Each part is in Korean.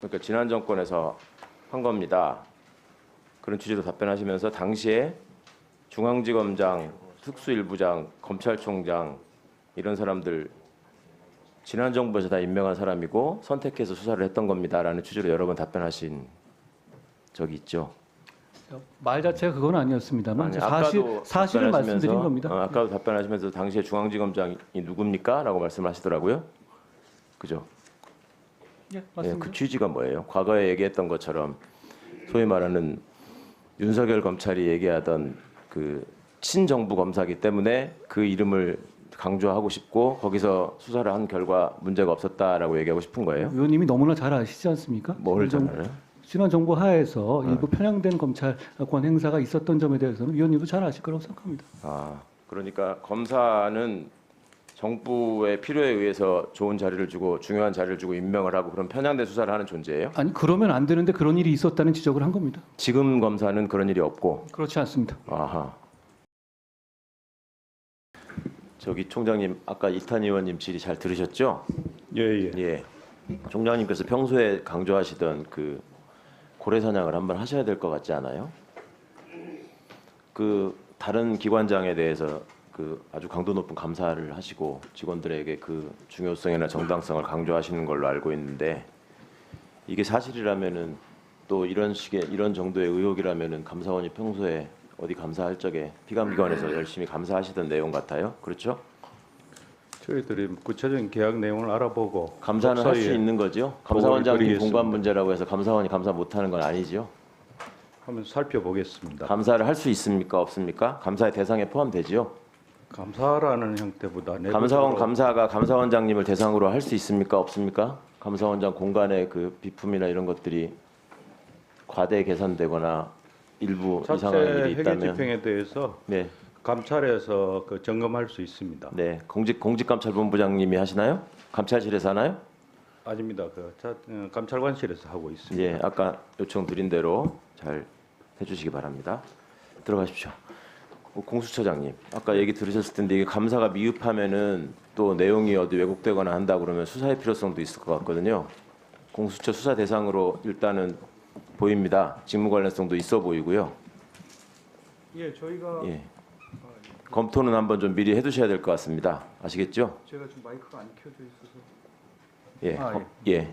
그러니까 지난 정권에서 한 겁니다. 그런 취지로 답변하시면서 당시에 중앙지검장, 특수일부장, 검찰총장 이런 사람들 지난 정부에서 다 임명한 사람이고 선택해서 수사를 했던 겁니다라는 취지로 여러 번 답변하신 적이 있죠. 말 자체가 그건 아니었습니다만 아니, 사실 사실을 말씀드린 겁니다. 어, 아까도 답변하시면서 당시에 중앙지검장이 누굽니까?라고 말씀하시더라고요. 그죠? 예, 예. 그 취지가 뭐예요? 과거에 얘기했던 것처럼 소위 말하는 윤석열 검찰이 얘기하던 그 친정부 검사기 때문에 그 이름을 강조하고 싶고 거기서 수사를 한 결과 문제가 없었다라고 얘기하고 싶은 거예요. 의원님이 너무나 잘 아시지 않습니까? 뭘 잘 알아요? 지난 정부 하에서 네. 일부 편향된 검찰권 행사가 있었던 점에 대해서는 위원님도 잘 아실 거라고 생각합니다. 아, 그러니까 검사는 정부의 필요에 의해서 좋은 자리를 주고 중요한 자리를 주고 임명을 하고 그런 편향된 수사를 하는 존재예요. 아니 그러면 안 되는데 그런 일이 있었다는 지적을 한 겁니다. 지금 검사는 그런 일이 없고 그렇지 않습니다. 아하. 저기 총장님 아까 이탄 의원님 질의 잘 들으셨죠? 예, 예. 예. 총장님께서 평소에 강조하시던 그 고래 사냥을 한번 하셔야 될 것 같지 않아요? 그 다른 기관장에 대해서 그 아주 강도 높은 감사를 하시고 직원들에게 그 중요성이나 정당성을 강조하시는 걸로 알고 있는데 이게 사실이라면은 또 이런 식의 이런 정도의 의혹이라면은 감사원이 평소에 어디 감사할 적에 피감기관에서 열심히 감사하시던 내용 같아요. 그렇죠? 저희들이 구체적인 계약 내용을 알아보고 감사는 할 수 있는 거죠. 감사원장님 드리겠습니다. 공간 문제라고 해서 감사원이 감사 못하는 건 아니죠. 한번 살펴보겠습니다. 감사를 할 수 있습니까? 없습니까? 감사의 대상에 포함되지요. 감사라는 형태보다 감사원 감사가 감사원장님을 대상으로 할 수 있습니까? 없습니까? 감사원장 공간의 그 비품이나 이런 것들이 과대 계산되거나 일부 이상한 일이 있다면 집행에 대해서 네, 감찰에서 그 점검할 수 있습니다. 네 공직 공직감찰본부장님이 하시나요? 감찰실에서 하나요? 아닙니다. 그 자, 어, 감찰관실에서 하고 있습니다. 예, 아까 요청 드린 대로 잘 해주시기 바랍니다. 들어가십시오. 어, 공수처장님, 아까 얘기 들으셨을 텐데 이게 감사가 미흡하면은 또 내용이 어디 왜곡되거나 한다 그러면 수사의 필요성도 있을 것 같거든요. 공수처 수사 대상으로 일단은 보입니다. 직무 관련성도 있어 보이고요. 예, 저희가 예. 검토는 한번 좀 미리 해두셔야 될 것 같습니다. 아시겠죠? 제가 지금 마이크가 안 켜져 있어서 예, 아, 검- 예,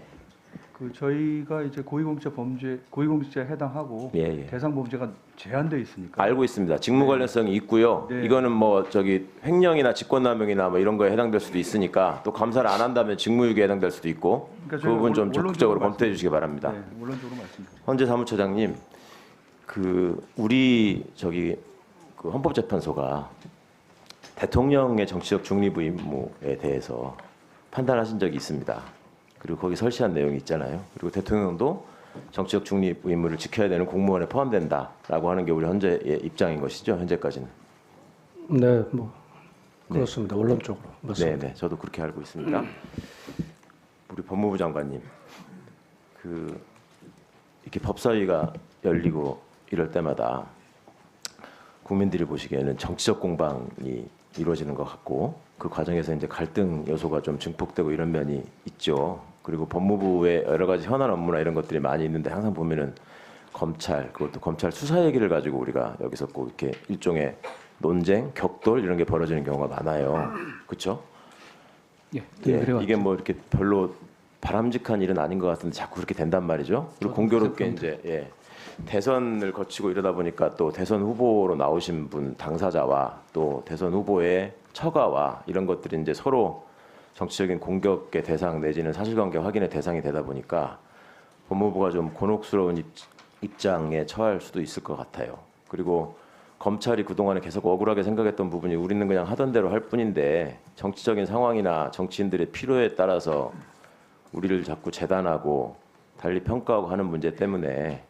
그 저희가 이제 고위공직자 범죄 고위공직자에 해당하고 예, 예. 대상 범죄가 제한돼 있으니까 알고 있습니다. 직무 관련성이 있고요. 네. 이거는 뭐 저기 횡령이나 직권남용이나 뭐 이런 거에 해당될 수도 있으니까 또 감사를 안 한다면 직무유기에 해당될 수도 있고 그러니까 그 부분 좀 원- 적극적으로 검토해 주시기 바랍니다. 네, 물론적으로 말씀드립니다. 헌재 사무처장님, 그 우리 저기 그 헌법재판소가 대통령의 정치적 중립 의무에 대해서 판단하신 적이 있습니다. 그리고 거기 설치한 내용이 있잖아요. 그리고 대통령도 정치적 중립 의무를 지켜야 되는 공무원에 포함된다라고 하는 게 우리 헌재의 입장인 것이죠. 현재까지는. 네, 뭐 그렇습니다. 원론적으로 맞습니다. 네, 네, 저도 그렇게 알고 있습니다. 우리 법무부 장관님, 그 이렇게 법사위가 열리고 이럴 때마다 국민들이 보시기에는 정치적 공방이 이루어지는 것 같고 그 과정에서 이제 갈등 요소가 좀 증폭되고 이런 면이 있죠. 그리고 법무부의 여러 가지 현안 업무나 이런 것들이 많이 있는데 항상 보면은 검찰 그것도 검찰 수사 얘기를 가지고 우리가 여기서 꼭 이렇게 일종의 논쟁, 격돌 이런 게 벌어지는 경우가 많아요. 그렇죠? 예, 예. 이게 뭐 이렇게 별로 바람직한 일은 아닌 것 같은데 자꾸 그렇게 된단 말이죠. 그리고 공교롭게 이제 예, 대선을 거치고 이러다 보니까 또 대선 후보로 나오신 분 당사자와 또 대선 후보의 처가와 이런 것들이 이제 서로 정치적인 공격의 대상 내지는 사실관계 확인의 대상이 되다 보니까 법무부가 좀 곤혹스러운 입, 입장에 처할 수도 있을 것 같아요. 그리고 검찰이 그동안에 계속 억울하게 생각했던 부분이 우리는 그냥 하던 대로 할 뿐인데 정치적인 상황이나 정치인들의 필요에 따라서 우리를 자꾸 재단하고 달리 평가하고 하는 문제 때문에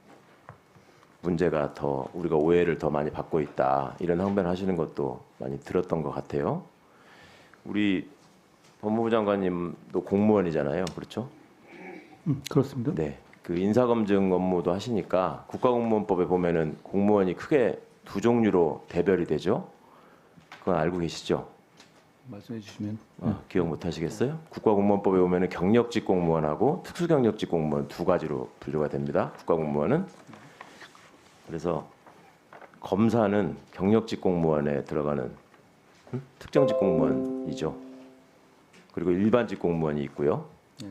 문제가 더 우리가 오해를 더 많이 받고 있다 이런 항변하시는 것도 많이 들었던 것 같아요. 우리 법무부 장관님도 공무원이잖아요, 그렇죠? 음, 그렇습니다. 네. 그 인사검증 업무도 하시니까 국가공무원법에 보면은 공무원이 크게 두 종류로 대별이 되죠. 그건 알고 계시죠? 말씀해 주시면 아, 기억 못 하시겠어요? 국가공무원법에 보면은 경력직 공무원하고 특수경력직 공무원 두 가지로 분류가 됩니다. 국가공무원은 그래서 검사는 경력직 공무원에 들어가는 음? 특정직 공무원이죠. 그리고 일반직 공무원이 있고요. 예.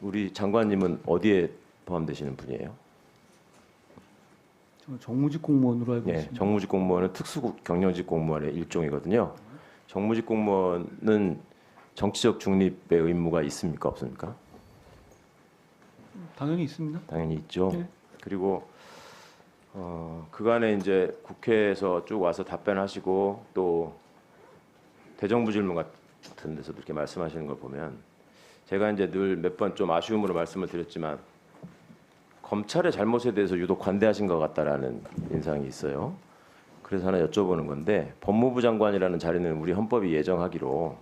우리 장관님은 어디에 포함되시는 분이에요? 저는 정무직 공무원으로 알고 예, 있습니다. 정무직 공무원은 특수 경력직 공무원의 일종이거든요. 정무직 공무원은 정치적 중립의 의무가 있습니까 없습니까? 당연히 있습니다. 당연히 있죠. 네. 그리고 어, 그간에 이제 국회에서 쭉 와서 답변하시고 또 대정부 질문 같은 데서도 이렇게 말씀하시는 걸 보면 제가 이제 늘 몇 번 좀 아쉬움으로 말씀을 드렸지만 검찰의 잘못에 대해서 유독 관대하신 것 같다라는 인상이 있어요. 그래서 하나 여쭤보는 건데 법무부 장관이라는 자리는 우리 헌법이 예정하기로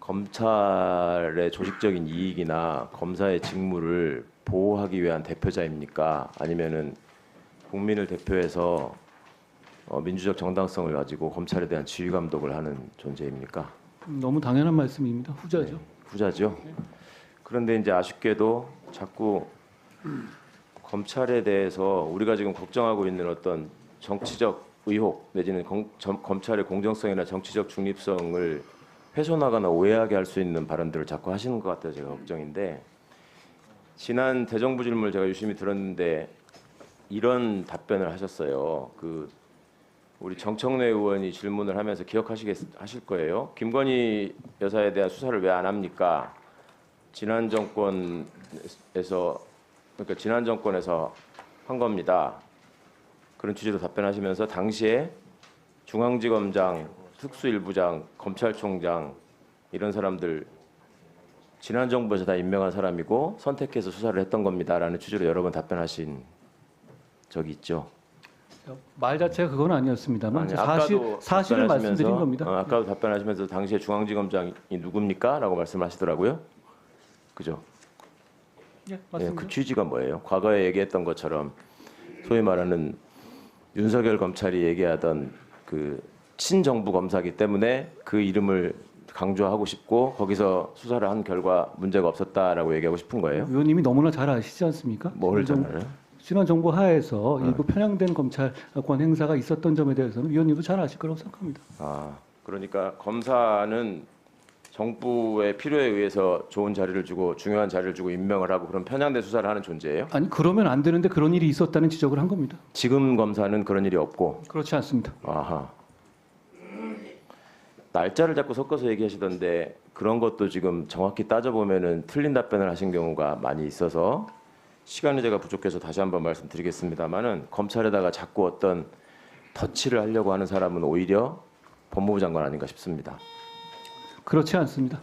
검찰의 조직적인 이익이나 검사의 직무를 보호하기 위한 대표자입니까? 아니면은 국민을 대표해서 어, 민주적 정당성을 가지고 검찰에 대한 지휘 감독을 하는 존재입니까? 너무 당연한 말씀입니다. 후자죠. 네, 후자죠. 그런데 이제 아쉽게도 자꾸 검찰에 대해서 우리가 지금 걱정하고 있는 어떤 정치적 의혹 내지는 검, 점- 검찰의 공정성이나 정치적 중립성을 훼손하거나 오해하게 할 수 있는 발언들을 자꾸 하시는 것 같아요. 제가 걱정인데 지난 대정부 질문을 제가 유심히 들었는데 이런 답변을 하셨어요. 그 우리 정청래 의원이 질문을 하면서 기억하시겠 하실 거예요. 김건희 여사에 대한 수사를 왜 안 합니까? 지난 정권에서 그러니까 지난 정권에서 한 겁니다. 그런 취지로 답변하시면서 당시에 중앙지검장, 특수일부장, 검찰총장 이런 사람들 지난 정부에서 다 임명한 사람이고 선택해서 수사를 했던 겁니다라는 취지로 여러 번 답변하신 적이 있죠. 말 자체가 그건 아니었습니다만 아니, 사실 사실을 말씀드린 겁니다. 어, 아까도 답변하시면서 당시에 중앙지검장이 누굽니까?라고 말씀하시더라고요. 그죠? 예, 예, 맞습니다. 그 취지가 뭐예요? 과거에 얘기했던 것처럼 소위 말하는 윤석열 검찰이 얘기하던 그 친정부 검사기 때문에 그 이름을 강조하고 싶고 거기서 수사를 한 결과 문제가 없었다라고 얘기하고 싶은 거예요. 의원님이 너무나 잘 아시지 않습니까? 뭘잘 정- 알아요? 지난 정부 하에서 네. 일부 편향된 검찰권 행사가 있었던 점에 대해서는 위원님도 잘 아실 거라고 생각합니다. 아, 그러니까 검사는 정부의 필요에 의해서 좋은 자리를 주고 중요한 자리를 주고 임명을 하고 그런 편향된 수사를 하는 존재예요. 아니 그러면 안 되는데 그런 일이 있었다는 지적을 한 겁니다. 지금 검사는 그런 일이 없고 그렇지 않습니다. 아하. 날짜를 자꾸 섞어서 얘기하시던데 그런 것도 지금 정확히 따져보면은 틀린 답변을 하신 경우가 많이 있어서 시간이 제가 부족해서 다시 한번 말씀드리겠습니다만은 검찰에다가 자꾸 어떤 터치를 하려고 하는 사람은 오히려 법무부 장관 아닌가 싶습니다. 그렇지 않습니다.